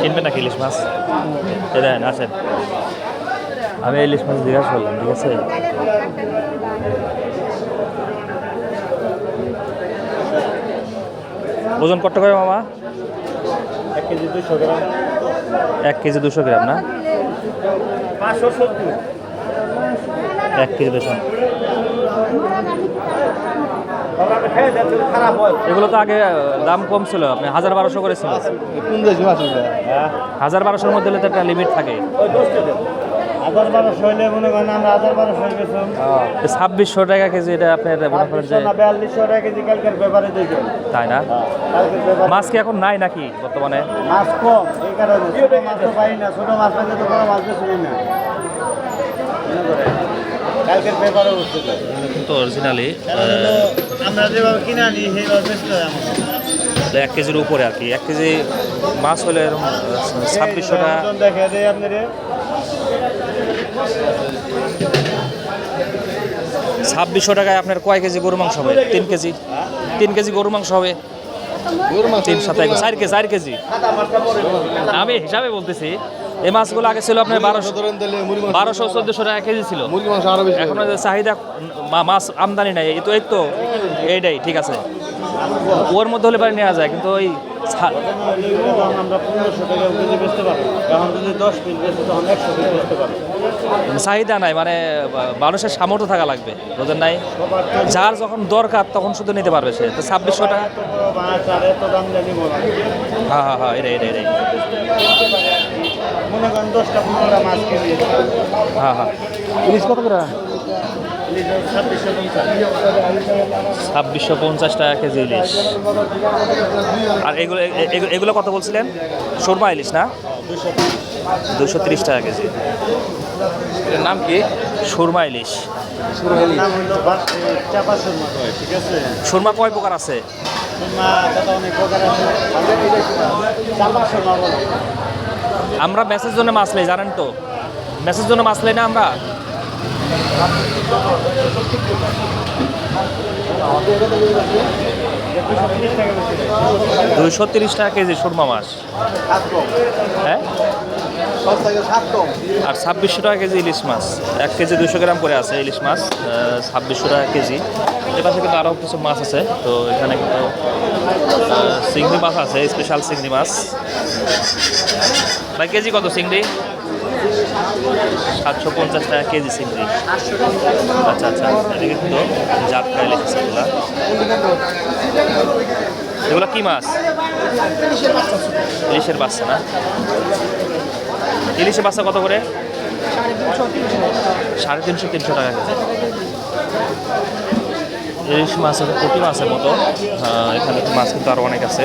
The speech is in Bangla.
কিনবেন নাকি ইলিশ মাছ? এ দেন আসেন আমি ইলিশ মাছ জিজ্ঞাসা করলাম ঠিক আছে? ওজন কত করে মামা? এক কেজি দুশো গ্রাম। এক কেজি দুশো গ্রাম না? পাঁচশো সত্তর। এক কেজি দুশো এগুলো তো আগে দাম কম ছিল আপনি হাজার বারোশো করে ছিল মাছ হ্যাঁ হাজার বারোশোর মধ্যে হলে তো একটা লিমিট থাকে। ওই হাজার বারোশো হইলে মনে করেন হাজার বারোশো ছাব্বিশশো টাকা কেজি এটা আপনার মনে করেন যে তাই না? মাছ কি এখন নাই নাকি বর্তমানে? মাছ কম এই কারণে ছোট মাছ তো পাই না ছোট মাছ পাইলে তো বড় মাছ বেশি না কালকের পেপারে উঠতে চাই এগুলো কিন্তু অরিজিনালি আমরা যেভাবে কিনে আনি সেইভাবে বেচতে হয় আমাদের। এক কেজির উপরে আর কি। এক কেজি মাছ হলে এরকম ছাব্বিশশো টাকা। দেয় ছাব্বিশশো টাকায় আপনার কয় কেজি গরু মাংস হবে? তিন কেজি। তিন কেজি গরু মাংস হবে। তিন সাথে চার কেজি চার কেজি। আমি হিসাবে বলতেছি এই মাছগুলো আগে ছিল আপনার বারোশো বারোশো চোদ্দশো টাকা কেজি ছিল। এখন চাহিদা মাছ আমদানি নাই। এই তো এই তো এইটাই ঠিক আছে। ওর মধ্যে হলে পারে নেওয়া যায় কিন্তু ওই ছা- তখন আমরা পনেরোশো টাকা কেজি বেচতে পারব। এখন যদি দশ পিস বেচতে তখন একশো পিস বেচতে পারব। চাহিদা নাই মানে মানুষের সামর্থ্য থাকা লাগবে বুঝেন নাই? যার যখন দরকার তখন শুধু নিতে পারবে সে। তো ছাব্বিশশো টাকা হ্যাঁ হ্যাঁ হ্যাঁ এটাই এটাই এটাই। মনে করেন দশটা পনেরোটা মাছ কিনে হ্যাঁ হ্যাঁ। ইলিশ কত করে? ছাব্বিশশো পঞ্চাশ টাকা কেজি ইলিশ। আর এগুলো এগুলো কত বলছিলেন? সুরমা ইলিশ না? দুশো তিরিশ টাকা কেজি। নাম কি? সুরমা ইলিশ। সুরমা কয়, প্রকার আছে? আমরা মেসেজ জন্য মাছ নেই জানেন তো? মেসেজ জন্য মাছ নেই না আমরা? দুইশো তিরিশ টাকা কেজি সুরমা মাছ। হ্যাঁ? আর ছাব্বিশশো টাকা কেজি ইলিশ মাছ। এক কেজি দুশো গ্রাম করে আছে ইলিশ মাছ ছাব্বিশশো টাকা কেজি। এপাশে কিন্তু আরও কিছু মাছ আছে, তো এখানে কিন্তু চিংড়ি মাছ আছে স্পেশাল চিংড়ি মাছ। ভাই, কেজি কত চিংড়ি? সাতশো পঞ্চাশ টাকা কেজি চিংড়ি। আচ্ছা আচ্ছা এদিকে কিন্তু জাতকা ইলিশ আছে এগুলা। এগুলো কি মাছ? ইলিশের বাচ্চা না? ইলিশের বাচ্চা কত করে? সাড়ে তিনশো তিনশো টাকা কেজি। ইলিশ মাছের প্রতি মাছের মতো। এখানে মাছ কিন্তু আরও অনেক আছে।